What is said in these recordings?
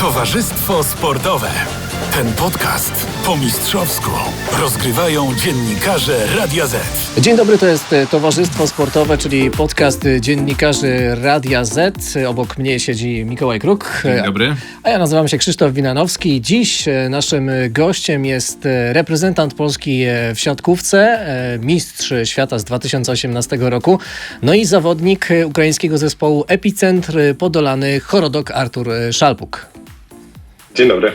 Towarzystwo Sportowe. Ten podcast po mistrzowsku rozgrywają dziennikarze Radia Z. Dzień dobry, to jest e, Towarzystwo Sportowe, czyli podcast e, dziennikarzy Radia Z. Obok mnie siedzi Mikołaj Kruk. Dzień dobry. A ja nazywam się Krzysztof Winanowski. Dziś e, naszym gościem jest reprezentant Polski w siatkówce, mistrz świata z 2018 roku, no i zawodnik ukraińskiego zespołu Epicentr Podolany Chorodok Artur Szalpuk. Dzień dobry.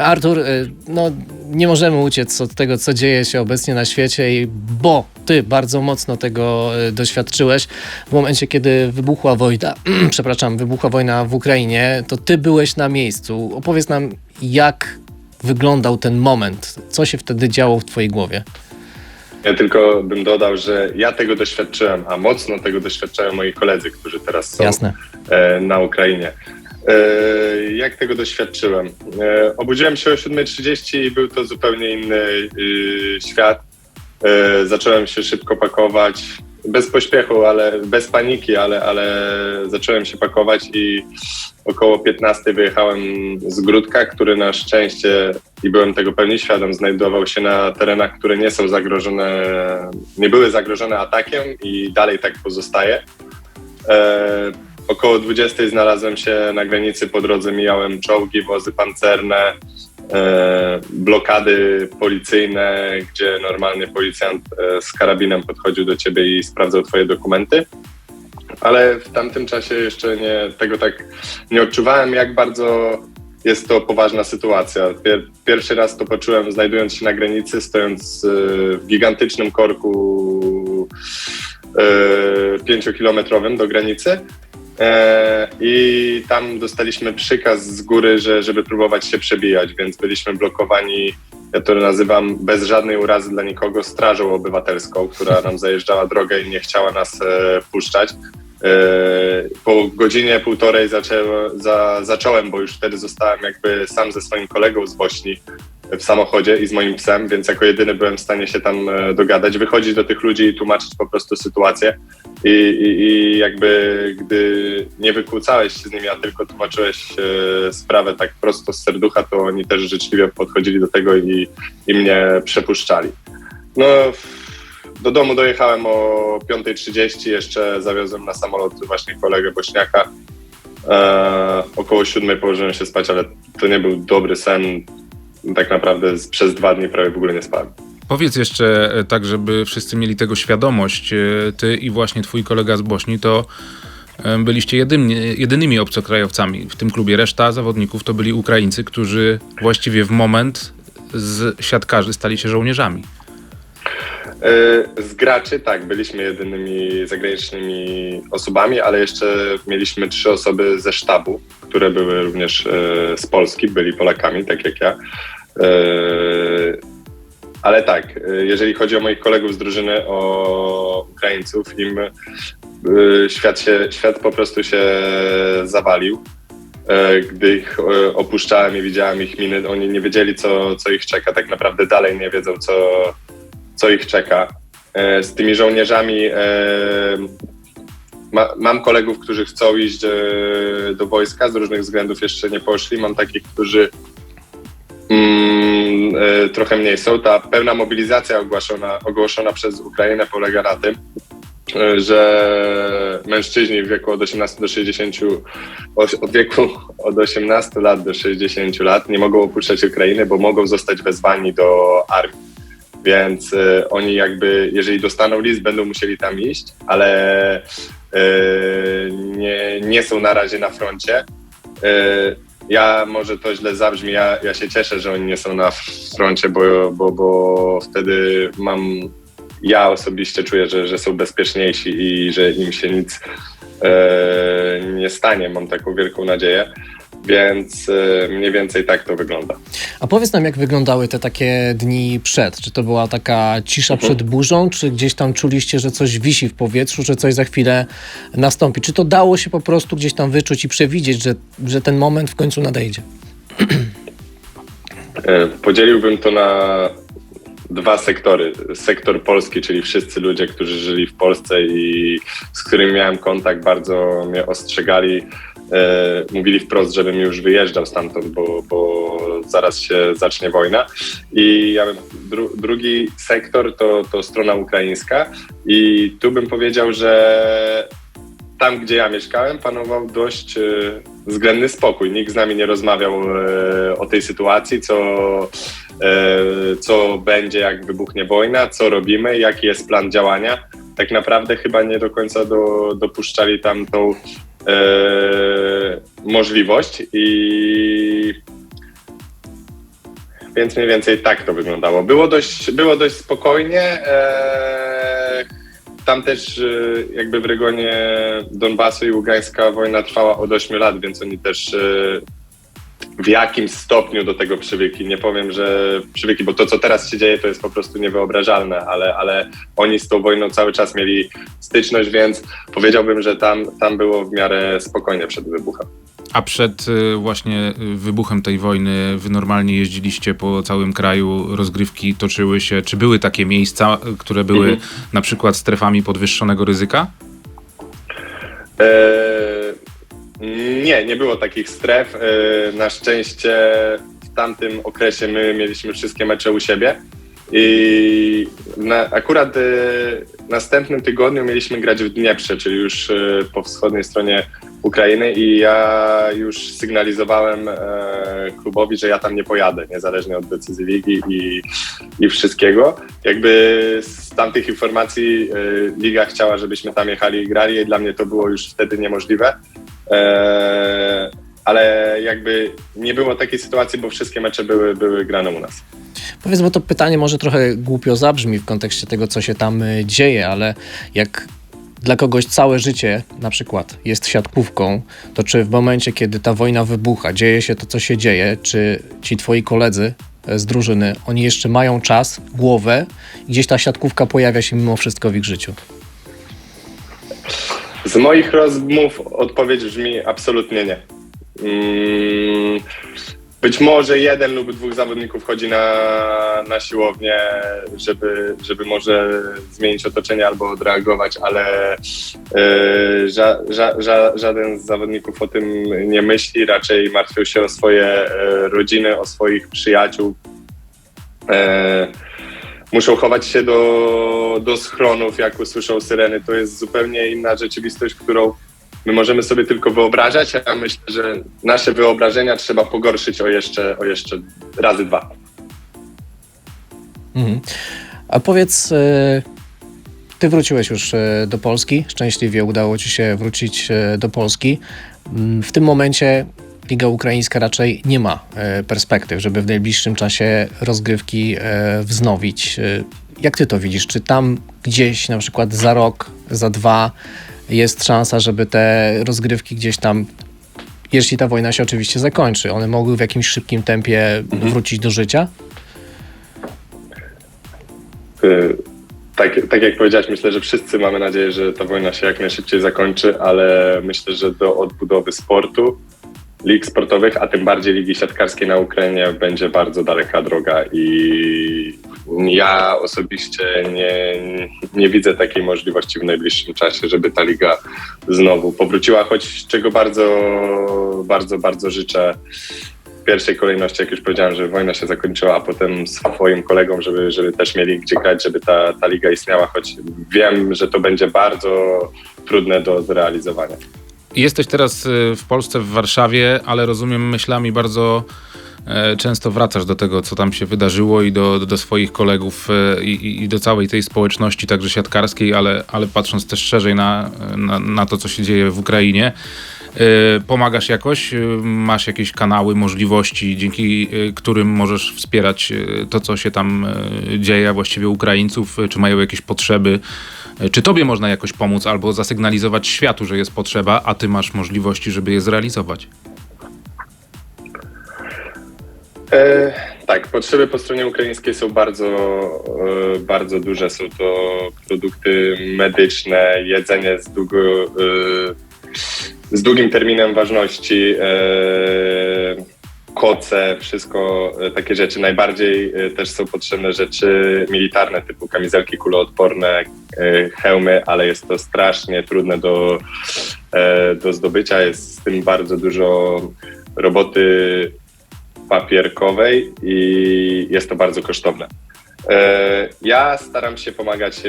Artur, y, no nie możemy uciec od tego, co dzieje się obecnie na świecie, i bo ty bardzo mocno tego y, doświadczyłeś w momencie, kiedy wybuchła wojna, przepraszam, wybuchła wojna w Ukrainie, to ty byłeś na miejscu. Opowiedz nam, jak wyglądał ten moment, co się wtedy działo w twojej głowie. Ja tylko bym dodał, że ja tego doświadczyłem, a mocno tego doświadczają moi koledzy, którzy teraz są Jasne. E, na Ukrainie. E, jak tego doświadczyłem? E, obudziłem się o 7.30 i był to zupełnie inny y, świat. E, zacząłem się szybko pakować, bez pośpiechu, ale bez paniki, ale, ale zacząłem się pakować i około 15 wyjechałem z Grudka, który na szczęście, i byłem tego pełni świadom, znajdował się na terenach, które nie są zagrożone, nie były zagrożone atakiem i dalej tak pozostaje. Około 20 znalazłem się na granicy, po drodze mijałem czołgi, wozy pancerne, e, blokady policyjne, gdzie normalnie policjant e, z karabinem podchodził do ciebie i sprawdzał twoje dokumenty. Ale w tamtym czasie jeszcze nie, tego tak nie odczuwałem, jak bardzo jest to poważna sytuacja. Pier, pierwszy raz to poczułem znajdując się na granicy, stojąc e, w gigantycznym korku pięciokilometrowym do granicy E, I tam dostaliśmy przykaz z góry, że, żeby próbować się przebijać, więc byliśmy blokowani, ja to nazywam bez żadnej urazy dla nikogo, strażą obywatelską, która nam zajeżdżała drogę i nie chciała nas e, puszczać. E, po godzinie, półtorej zaczę, za, zacząłem, bo już wtedy zostałem jakby sam ze swoim kolegą z Bośni w samochodzie i z moim psem, więc jako jedyny byłem w stanie się tam e, dogadać, wychodzić do tych ludzi i tłumaczyć po prostu sytuację. I, i, i jakby gdy nie wykłócałeś się z nimi, a tylko tłumaczyłeś e, sprawę tak prosto z serducha, to oni też życzliwie podchodzili do tego i, i mnie przepuszczali. No, do domu dojechałem o 5.30, jeszcze zawiozłem na samolot właśnie kolegę Bośniaka. E, około 7 położyłem się spać, ale to nie był dobry sen. Tak naprawdę przez dwa dni prawie w ogóle nie spałem. Powiedz jeszcze e, tak, żeby wszyscy mieli tego świadomość, e, ty i właśnie twój kolega z Bośni, to e, byliście jedynymi obcokrajowcami w tym klubie. Reszta zawodników to byli Ukraińcy, którzy właściwie w moment z siatkarzy stali się żołnierzami. Z graczy tak, byliśmy jedynymi zagranicznymi osobami, ale jeszcze mieliśmy trzy osoby ze sztabu, które były również z Polski, byli Polakami, tak jak ja. Ale tak, jeżeli chodzi o moich kolegów z drużyny, o Ukraińców, im świat, się, świat po prostu się zawalił. Gdy ich opuszczałem i widziałem ich miny, oni nie wiedzieli, co, co ich czeka. Tak naprawdę dalej nie wiedzą, co, co ich czeka. Z tymi żołnierzami ma, mam kolegów, którzy chcą iść do wojska, z różnych względów jeszcze nie poszli. Mam takich, którzy mm, trochę mniej są. Ta pełna mobilizacja ogłoszona, przez Ukrainę polega na tym, że mężczyźni w wieku od 18 do 60, od wieku od 18 lat do 60 lat nie mogą opuszczać Ukrainy, bo mogą zostać wezwani do armii. Więc y, oni jakby, jeżeli dostaną list, będą musieli tam iść, ale nie, nie są na razie na froncie. Ja może to źle zabrzmi, ja, ja się cieszę, że oni nie są na froncie, bo, bo, bo wtedy mam, ja osobiście czuję, że, że są bezpieczniejsi i że im się nic e, nie stanie. Mam taką wielką nadzieję. Więc y, mniej więcej tak to wygląda. A powiedz nam, jak wyglądały te takie dni przed? Czy to była taka cisza mhm. przed burzą, czy gdzieś tam czuliście, że coś wisi w powietrzu, że coś za chwilę nastąpi? Czy to dało się po prostu gdzieś tam wyczuć i przewidzieć, że, że ten moment w końcu nadejdzie? E, podzieliłbym to na dwa sektory. Sektor polski, czyli wszyscy ludzie, którzy żyli w Polsce i z którymi miałem kontakt, bardzo mnie ostrzegali mówili wprost, żebym już wyjeżdżał stamtąd, bo, bo zaraz się zacznie wojna. I ja dru, drugi sektor to, to strona ukraińska i tu bym powiedział, że tam, gdzie ja mieszkałem, panował dość e, względny spokój. Nikt z nami nie rozmawiał e, o tej sytuacji, co, e, co będzie, jak wybuchnie wojna, co robimy, jaki jest plan działania. Tak naprawdę chyba nie do końca do, dopuszczali tam tą e, możliwość i więc mniej więcej tak to wyglądało. Było dość, było dość spokojnie. E, tam też e, jakby w regionie Donbasu i Ługańska wojna trwała od 8 lat, więc oni też e, w jakimś stopniu do tego przywykli. Nie powiem, że przywykli, bo to, co teraz się dzieje, to jest po prostu niewyobrażalne, ale, ale oni z tą wojną cały czas mieli styczność, więc powiedziałbym, że tam, tam było w miarę spokojnie przed wybuchem. A przed y, właśnie y, wybuchem tej wojny wy normalnie jeździliście po całym kraju, rozgrywki toczyły się. Czy były takie miejsca, które były Mhm. na przykład strefami podwyższonego ryzyka? Eee, nie, nie było takich stref. Eee, na szczęście w tamtym okresie my mieliśmy wszystkie mecze u siebie. I na, akurat e, w następnym tygodniu mieliśmy grać w Dnieprze, czyli już e, po wschodniej stronie Ukrainy i ja już sygnalizowałem e, klubowi, że ja tam nie pojadę, niezależnie od decyzji ligi i, i wszystkiego. Jakby z tamtych informacji e, liga chciała, żebyśmy tam jechali i grali i dla mnie to było już wtedy niemożliwe. E, ale jakby nie było takiej sytuacji, bo wszystkie mecze były, były grane u nas. Powiedz, bo to pytanie może trochę głupio zabrzmi w kontekście tego, co się tam y, dzieje, ale jak dla kogoś całe życie na przykład jest siatkówką, to czy w momencie, kiedy ta wojna wybucha, dzieje się to, co się dzieje, czy ci twoi koledzy e, z drużyny, oni jeszcze mają czas, głowę gdzieś ta siatkówka pojawia się mimo wszystko w ich życiu? Z moich rozmów odpowiedź brzmi absolutnie nie. Mm, Być może jeden lub dwóch zawodników chodzi na, na siłownię, żeby, żeby może zmienić otoczenie albo odreagować, ale e, ża, ża, ża, żaden z zawodników o tym nie myśli, raczej martwią się o swoje e, rodziny, o swoich przyjaciół. E, muszą chować się do, do schronów, jak usłyszą syreny. To jest zupełnie inna rzeczywistość, którą my możemy sobie tylko wyobrażać, a myślę, że nasze wyobrażenia trzeba pogorszyć o jeszcze, o jeszcze razy dwa. Mhm. A powiedz, e, ty wróciłeś już e, do Polski, szczęśliwie udało ci się wrócić e, do Polski. Mm, W tym momencie Liga Ukraińska raczej nie ma e, perspektyw, żeby w najbliższym czasie rozgrywki e, wznowić. E, Jak ty to widzisz? Czy tam gdzieś na przykład za rok, za dwa jest szansa, żeby te rozgrywki gdzieś tam, jeśli ta wojna się oczywiście zakończy, one mogły w jakimś szybkim tempie wrócić do życia? Tak, tak jak powiedziałeś, myślę, że wszyscy mamy nadzieję, że ta wojna się jak najszybciej zakończy, ale myślę, że do odbudowy sportu, lig sportowych, a tym bardziej ligi siatkarskiej na Ukrainie będzie bardzo daleka droga i ja osobiście nie, nie widzę takiej możliwości w najbliższym czasie, żeby ta liga znowu powróciła, choć czego bardzo, bardzo, bardzo życzę w pierwszej kolejności, jak już powiedziałem, że wojna się zakończyła, a potem swoim kolegom, żeby, żeby też mieli gdzie grać, żeby ta, ta liga istniała, choć wiem, że to będzie bardzo trudne do zrealizowania. Jesteś teraz y, w Polsce, w Warszawie, ale rozumiem myślami bardzo e, często wracasz do tego, co tam się wydarzyło i do, do swoich kolegów e, i, i do całej tej społeczności, także siatkarskiej, ale, ale patrząc też szerzej na, na, na to, co się dzieje w Ukrainie. E, Pomagasz jakoś? Masz jakieś kanały, możliwości, dzięki którym możesz wspierać to, co się tam dzieje, właściwie Ukraińców? Czy mają jakieś potrzeby? Czy tobie można jakoś pomóc albo zasygnalizować światu, że jest potrzeba, a ty masz możliwości, żeby je zrealizować? E, tak, potrzeby po stronie ukraińskiej są bardzo, e, bardzo duże. Są to produkty medyczne, jedzenie z, długo, e, z długim terminem ważności, e, koce, wszystko e, takie rzeczy. Najbardziej e, też są potrzebne rzeczy militarne typu kamizelki kuloodporne, e, hełmy, ale jest to strasznie trudne do, do zdobycia. Jest z tym bardzo dużo roboty papierkowej i jest to bardzo kosztowne. Ja staram się pomagać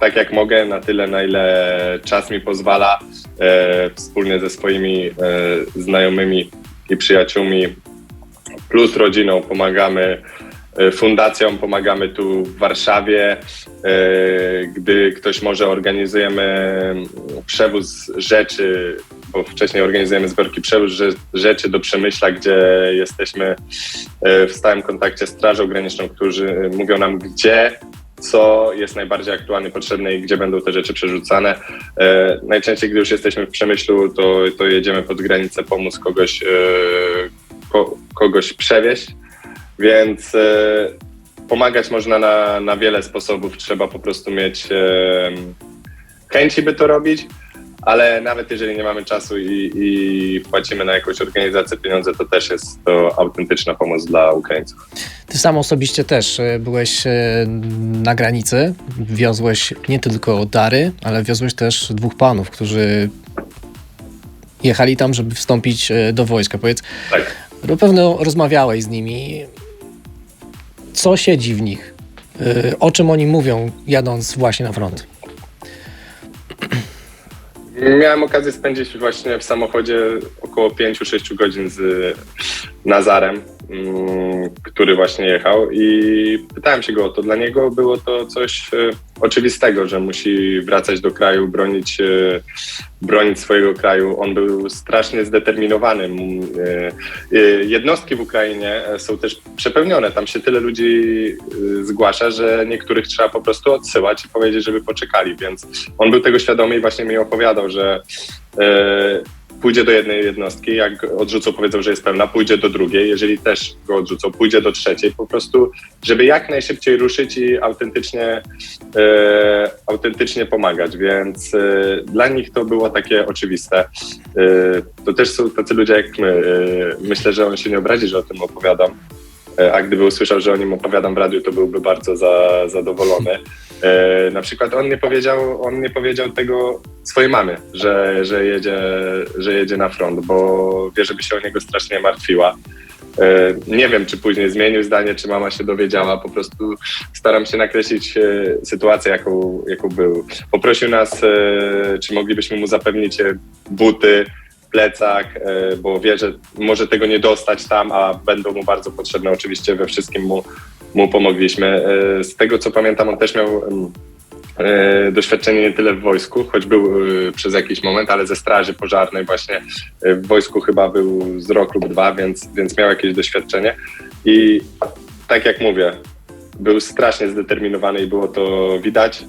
tak jak mogę, na tyle, na ile czas mi pozwala, wspólnie ze swoimi znajomymi i przyjaciółmi, plus rodziną pomagamy e, fundacjom, pomagamy tu w Warszawie. E, Gdy ktoś może, organizujemy przewóz rzeczy, bo wcześniej organizujemy zbiorki przewóz rze- rzeczy do Przemyśla, gdzie jesteśmy e, w stałym kontakcie z Strażą Graniczną, którzy mówią nam, gdzie co jest najbardziej aktualnie potrzebne i gdzie będą te rzeczy przerzucane. E, najczęściej, gdy już jesteśmy w Przemyślu, to, to jedziemy pod granicę pomóc kogoś, e, ko, kogoś przewieźć, więc e, pomagać można na, na wiele sposobów. Trzeba po prostu mieć e, chęci, by to robić. Ale nawet jeżeli nie mamy czasu i, i płacimy na jakąś organizację pieniądze, to też jest to autentyczna pomoc dla Ukraińców. Ty sam osobiście też e, byłeś e, na granicy, wiozłeś nie tylko dary, ale wiozłeś też dwóch panów, którzy jechali tam, żeby wstąpić e, do wojska. Powiedz, Tak. na pewno rozmawiałeś z nimi. Co siedzi w nich? O czym oni mówią, jadąc właśnie na front? Miałem okazję spędzić właśnie w samochodzie około 5-6 godzin z Nazarem, mm, który właśnie jechał i pytałem się go o to. Dla niego było to coś e, oczywistego, że musi wracać do kraju, bronić, e, bronić swojego kraju. On był strasznie zdeterminowany. Mm, e, Jednostki w Ukrainie są też przepełnione. Tam się tyle ludzi zgłasza, że niektórych trzeba po prostu odsyłać i powiedzieć, żeby poczekali, więc on był tego świadomy i właśnie mi opowiadał, że pójdzie do jednej jednostki, jak odrzucą, powiedzą, że jest pełna, pójdzie do drugiej, jeżeli też go odrzucą, pójdzie do trzeciej, po prostu, żeby jak najszybciej ruszyć i autentycznie, e, autentycznie pomagać, więc e, dla nich to było takie oczywiste. E, to też są tacy ludzie jak my. E, myślę, że on się nie obrazi, że o tym opowiadam. E, A gdyby usłyszał, że o nim opowiadam w radiu, to byłby bardzo za, zadowolony. E, na przykład on nie powiedział, on nie powiedział tego swojej mamie, że, że, jedzie, że jedzie na front, bo wie, żeby się o niego strasznie martwiła. E, nie wiem, czy później zmienił zdanie, czy mama się dowiedziała. Po prostu staram się nakreślić e, sytuację, jaką, jaką był. Poprosił nas, e, czy moglibyśmy mu zapewnić e, buty, plecak, e, bo wie, że może tego nie dostać tam, a będą mu bardzo potrzebne. Oczywiście we wszystkim mu, mu pomogliśmy. E, Z tego co pamiętam, on też miał mm, e, doświadczenie nie tyle w wojsku, choć był e, przez jakiś moment, ale ze straży pożarnej właśnie w wojsku chyba był z rok lub dwa, więc, więc miał jakieś doświadczenie. I tak jak mówię, był strasznie zdeterminowany i było to widać.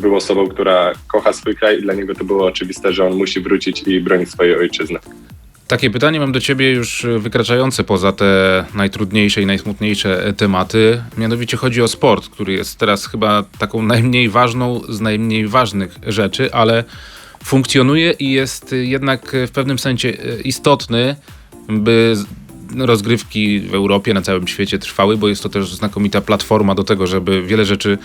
Był osobą, która kocha swój kraj i dla niego to było oczywiste, że on musi wrócić i bronić swojej ojczyzny. Takie pytanie mam do ciebie już wykraczające poza te najtrudniejsze i najsmutniejsze e, tematy. Mianowicie chodzi o sport, który jest teraz chyba taką najmniej ważną z najmniej ważnych rzeczy, ale funkcjonuje i jest jednak w pewnym sensie e, istotny, by z- rozgrywki w Europie, na całym świecie trwały, bo jest to też znakomita platforma do tego, żeby wiele rzeczy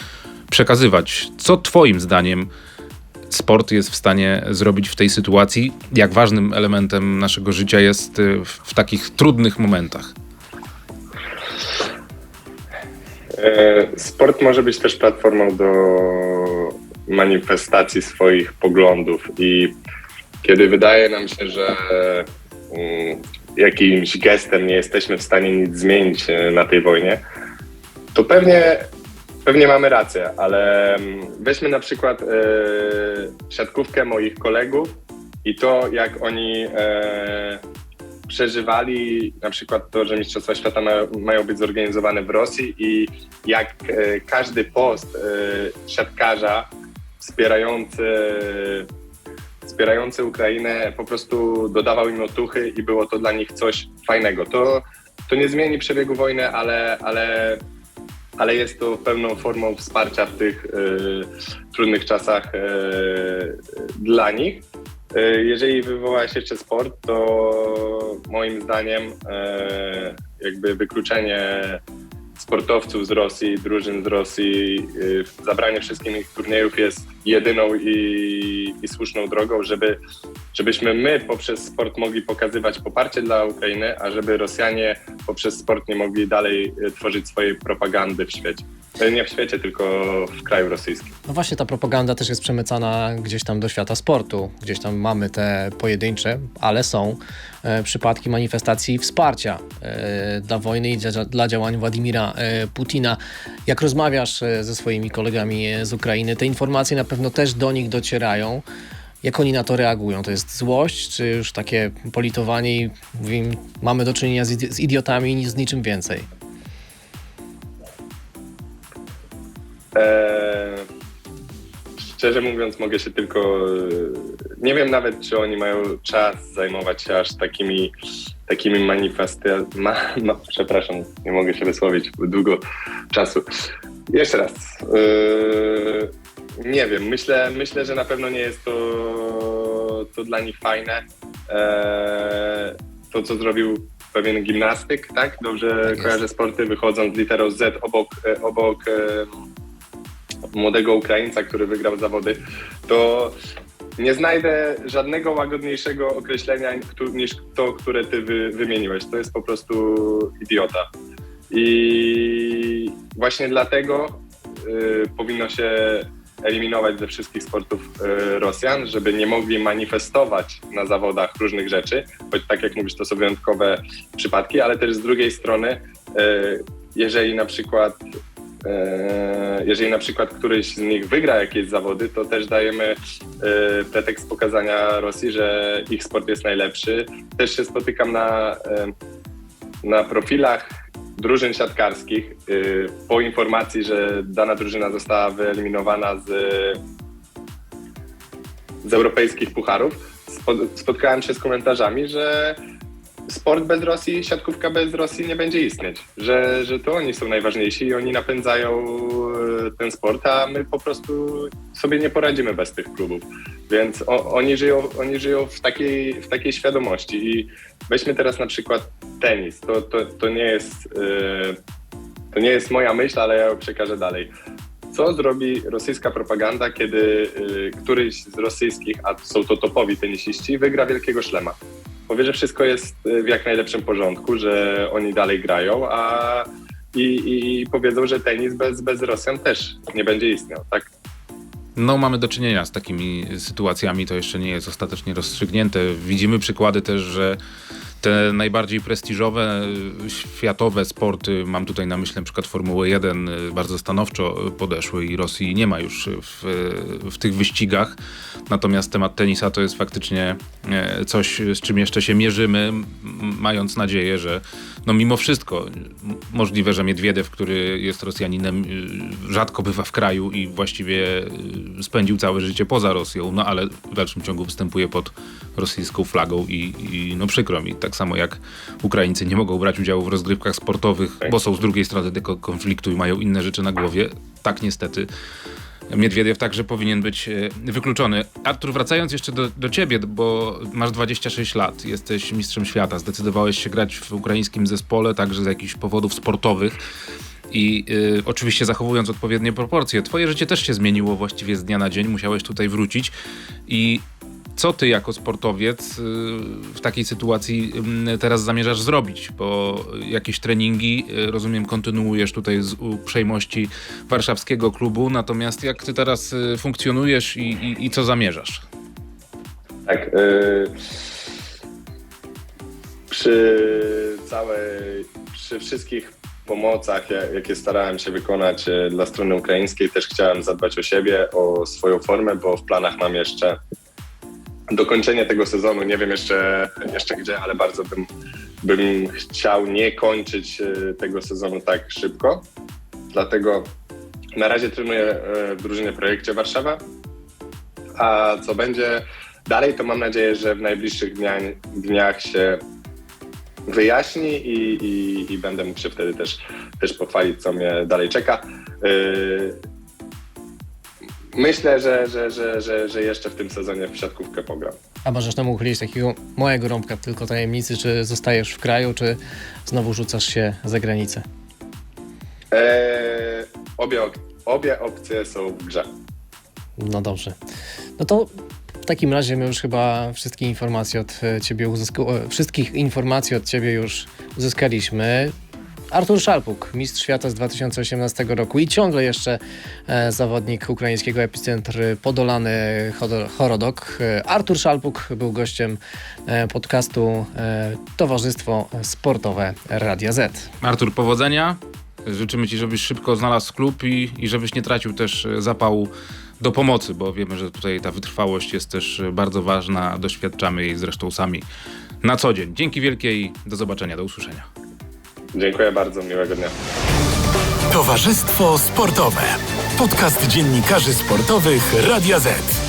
przekazywać. Co twoim zdaniem sport jest w stanie zrobić w tej sytuacji? Jak ważnym elementem naszego życia jest y, w, w takich trudnych momentach? E, Sport może być też platformą do manifestacji swoich poglądów i kiedy wydaje nam się, że mm, jakimś gestem nie jesteśmy w stanie nic zmienić e, na tej wojnie, to pewnie, pewnie mamy rację, ale mm, weźmy na przykład e, siatkówkę moich kolegów i to, jak oni e, przeżywali na przykład to, że Mistrzostwa Świata mają, mają być zorganizowane w Rosji i jak e, każdy post e, siatkarza wspierający, wspierający Ukrainę po prostu dodawał im otuchy i było to dla nich coś fajnego. To, to nie zmieni przebiegu wojny, ale, ale, ale jest to pewną formą wsparcia w tych e, trudnych czasach e, dla nich. E, Jeżeli wywołałeś jeszcze sport, to moim zdaniem jakby wykluczenie sportowców z Rosji, drużyn z Rosji, zabranie wszystkich ich turniejów jest jedyną i, i słuszną drogą, żeby, żebyśmy my poprzez sport mogli pokazywać poparcie dla Ukrainy, a żeby Rosjanie poprzez sport nie mogli dalej y, tworzyć swojej propagandy w świecie. Y, Nie w świecie, tylko w kraju rosyjskim. No właśnie ta propaganda też jest przemycana gdzieś tam do świata sportu. Gdzieś tam mamy te pojedyncze, ale są e, przypadki manifestacji wsparcia e, dla wojny i dla, działań Władimira e, Putina. Jak rozmawiasz e, ze swoimi kolegami e, z Ukrainy, te informacje na pewno też do nich docierają. Jak oni na to reagują? To jest złość, czy już takie politowanie i mówię im, mamy do czynienia z, z idiotami i z niczym więcej? Eee, szczerze mówiąc, mogę się tylko. Nie wiem nawet, czy oni mają czas zajmować się aż takimi, takimi manifestacjami. Ma, przepraszam, nie mogę się wysłowić długo czasu. Jeszcze raz. Eee, nie wiem, myślę, myślę, że na pewno nie jest to, to dla nich fajne. Eee, to, co zrobił pewien gimnastyk, tak? Dobrze Tak kojarzę sporty, wychodząc z literą Z obok, e, obok młodego Ukraińca, który wygrał zawody, to nie znajdę żadnego łagodniejszego określenia niż to, które ty wy, wymieniłeś. To jest po prostu idiota. I właśnie dlatego y, powinno się eliminować ze wszystkich sportów y, Rosjan, żeby nie mogli manifestować na zawodach różnych rzeczy, choć tak jak mówisz, to są wyjątkowe przypadki, ale też z drugiej strony, y, jeżeli na przykład E, jeżeli na przykład któryś z nich wygra jakieś zawody, to też dajemy pretekst pokazania Rosji, że ich sport jest najlepszy. Też się spotykam na, na profilach drużyn siatkarskich e, po informacji, że dana drużyna została wyeliminowana z, z europejskich pucharów. Spo- Spotkałem się z komentarzami, że sport bez Rosji, siatkówka bez Rosji nie będzie istnieć. Że, że to oni są najważniejsi i oni napędzają e, ten sport, a my po prostu sobie nie poradzimy bez tych klubów. Więc o, oni, żyją, oni żyją w takiej, w takiej świadomości. I weźmy teraz na przykład tenis. To, to, to, nie jest, e, to nie jest moja myśl, ale ja ją przekażę dalej. Co zrobi rosyjska propaganda, kiedy y, któryś z rosyjskich, a są to topowi tenisiści, wygra wielkiego szlema? Powie, że wszystko jest y, w jak najlepszym porządku, że oni dalej grają, a i, i powiedzą, że tenis bez, bez Rosjan też nie będzie istniał, tak? No, mamy do czynienia z takimi sytuacjami, to jeszcze nie jest ostatecznie rozstrzygnięte. Widzimy przykłady też, że te najbardziej prestiżowe, y, światowe sporty, mam tutaj na myśli na przykład Formułę 1, y, bardzo stanowczo podeszły i Rosji nie ma już w, w tych wyścigach. Natomiast temat tenisa to jest faktycznie e, coś, z czym jeszcze się mierzymy, mając nadzieję, że no mimo wszystko możliwe, że Miedwiedew, który jest Rosjaninem, y, rzadko bywa w kraju i właściwie y, spędził całe życie poza Rosją, no ale w dalszym ciągu występuje pod rosyjską flagą i, i no przykro mi, tak samo jak Ukraińcy nie mogą brać udziału w rozgrywkach sportowych, bo są z drugiej strony tego konfliktu i mają inne rzeczy na głowie. Tak niestety Miedwiediew także powinien być e, wykluczony. Artur, wracając jeszcze do, do ciebie, bo masz 26 lat, jesteś mistrzem świata, zdecydowałeś się grać w ukraińskim zespole, także z jakichś powodów sportowych. I y, oczywiście zachowując odpowiednie proporcje, twoje życie też się zmieniło właściwie z dnia na dzień, musiałeś tutaj wrócić. I co ty jako sportowiec y, w takiej sytuacji ym, teraz zamierzasz zrobić? Bo jakieś treningi, y, rozumiem, kontynuujesz tutaj z uprzejmości warszawskiego klubu, natomiast jak ty teraz y, funkcjonujesz i, i, i co zamierzasz? Tak. przy całej, przy wszystkich pomocach, ja- jakie starałem się wykonać y, dla strony ukraińskiej, też chciałem zadbać o siebie, o swoją formę, bo w planach mam jeszcze dokończenie tego sezonu. Nie wiem jeszcze, jeszcze gdzie, ale bardzo bym, bym chciał nie kończyć y, tego sezonu tak szybko. Dlatego na razie trenuję y, w drużynie Projekcie Warszawa, a co będzie dalej, to mam nadzieję, że w najbliższych dniach, dniach się wyjaśni i, i, i będę mógł się wtedy też, też pochwalić, co mnie dalej czeka. Yy, Myślę, że, że, że, że, że jeszcze w tym sezonie w siatkówkę pogram. A możesz nam uchylić takiego małego rąbka tylko tajemnicy, czy zostajesz w kraju, czy znowu rzucasz się za granicę? E, obie, obie opcje są w grze. No dobrze. No to takim razie my już chyba wszystkie informacje od e, ciebie uzyska- e, wszystkich informacji od ciebie już uzyskaliśmy. Artur Szalpuk, mistrz świata z 2018 roku i ciągle jeszcze e, zawodnik ukraińskiego epicentr Podolany Chorodok. E, Artur Szalpuk był gościem e, podcastu e, Towarzystwo Sportowe Radia Z. Artur, powodzenia. Życzymy Ci, żebyś szybko znalazł klub i, i żebyś nie tracił też zapału do pomocy, bo wiemy, że tutaj ta wytrwałość jest też bardzo ważna. Doświadczamy jej zresztą sami na co dzień. Dzięki wielkie i do zobaczenia, do usłyszenia. Dziękuję bardzo, miłego dnia. Towarzystwo Sportowe. Podcast dziennikarzy sportowych Radia Z.